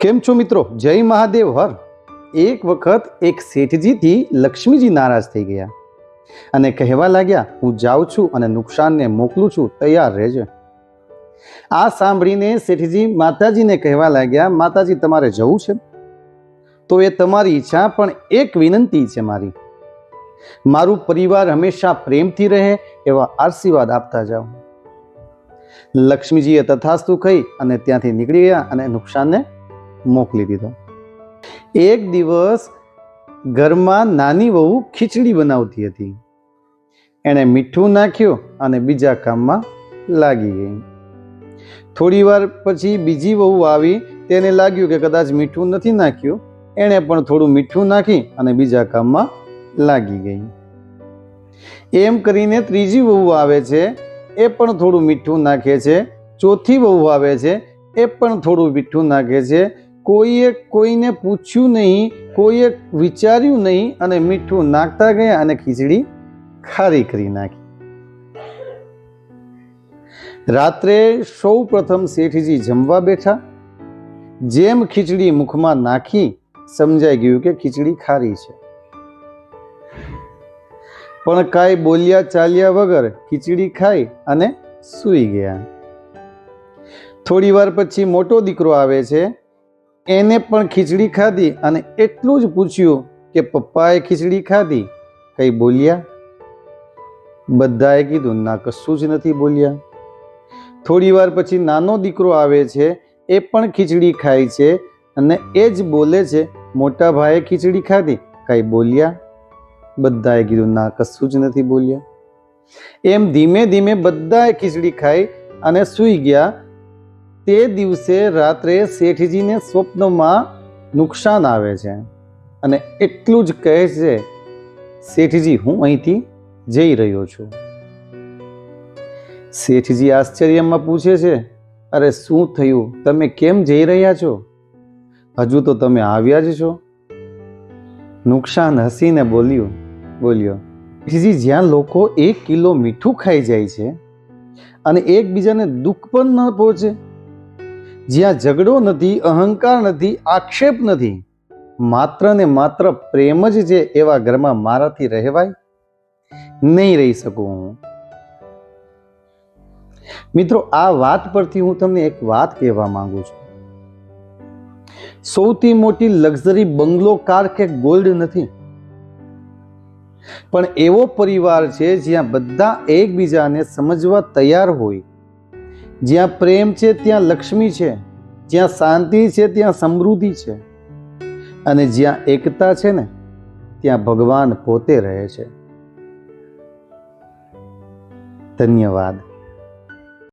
કેમ છો મિત્રો? જય મહાદેવ, હર. એક વખત એક શેઠજીથી લક્ષ્મીજી નારાજ થઈ ગયા. અને કહેવા લાગ્યા, હું જાઉં છું અને નુકસાનને મોકલું છું, તૈયાર રહેજે. આ સાંભળીને શેઠજી માતાજીને કહેવા લાગ્યા, માતાજી, તમારે જવું છે? તો એ તમારી ઈચ્છા, પણ એક વિનંતી છે મારી. મારું પરિવાર હંમેશા પ્રેમથી રહે, એવા આશીર્વાદ આપતા જાઓ. લક્ષ્મીજીએ તથાસ્તુ કહી અને ત્યાંથી નીકળી ગયા અને નુકસાનને મોકલી દીધો. એક દિવસ ઘરમાં નાની વહુ ખીચડી બનાવતી હતી. એણે મીઠું નાખ્યું અને બીજા કામમાં લાગી ગઈ. થોડી વાર પછી બીજી વહુ આવી, તેને લાગ્યું કે કદાચ મીઠું નથી નાખ્યું. એણે પણ થોડું મીઠું નાખી અને બીજા કામમાં લાગી ગઈ. એમ કરીને ત્રીજી વહુ આવે છે, એ પણ થોડું મીઠું નાખે છે. ચોથી વહુ આવે છે, એ પણ થોડું મીઠું નાખે છે. કોઈએ કોઈને પૂછ્યું નહીં, કોઈએ વિચાર્યું નહીં અને મીઠું નાખતા ગયા અને ખીચડી ખારી કરી નાખી. રાત્રે સૌ પ્રથમ શેઠજી જમવા બેઠા. જેમ ખીચડી મુખમાં નાખી, સમજાઈ ગયું કે ખીચડી ખારી છે. પણ કાંઈ બોલ્યા ચાલ્યા વગર ખીચડી ખાઈ અને સૂઈ ગયા. થોડી વાર પછી મોટો દીકરો આવે છે એને પણ ખીચડી ખાધી અને એટલું જ પૂછ્યું કે પપ્પાએ ખીચડી ખાધી. કંઈ બોલ્યા? બધાએ કીધું, ના, કશું જ નથી બોલ્યા. થોડી વાર પછી નાનો દીકરો આવે છે, એ પણ ખીચડી ખાય છે અને એ જ બોલે છે, મોટા ભાઈએ ખીચડી ખાધી. કંઈ બોલ્યા? બધાએ કીધું, ના, કશું જ નથી બોલ્યા. એમ ધીમે ધીમે બધાએ ખીચડી ખાઈ અને સૂઈ ગયા તે દિવસે રાત્રે શેઠજીને સ્વપ્નમાં નુકસાન આવે છે. અને એટલું જ કહે છે, શેઠજી, હું અહીંથી જઈ રહ્યો છું. શેઠજી આશ્ચર્યમાં પૂછે છે, અરે, શું થયું? તમે કેમ જઈ રહ્યા છો? હજુ તો તમે આવ્યા જ છો. નુકસાન હસીને બોલ્યું, બોલ્યો, શેઠજી, જ્યાં લોકો એક કિલો મીઠું ખાઈ જાય છે અને એકબીજાને દુઃખ પણ ન પહોંચે જ્યાં ઝઘડો નથી, અહંકાર નથી, આક્ષેપ નથી, માત્ર ને માત્ર પ્રેમ જ છે એવા ઘરમાં મારાથી રહેવાય, નહીં રહી શકું હું. મિત્રો, આ વાત પરથી હું તમને એક વાત કહેવા માંગુ છું. સૌથી મોટી લક્ઝરી બંગલો કાર કે ગોલ્ડ નથી. પણ એવો પરિવાર છે જ્યાં બધા એકબીજાને સમજવા તૈયાર હોય જ્યાં પ્રેમ છે, ત્યાં લક્ષ્મી છે. જ્યાં શાંતિ છે, ત્યાં સમૃદ્ધિ છે. અને જ્યાં એકતા છે ને, ત્યાં ભગવાન પોતે રહે છે. ધન્યવાદ.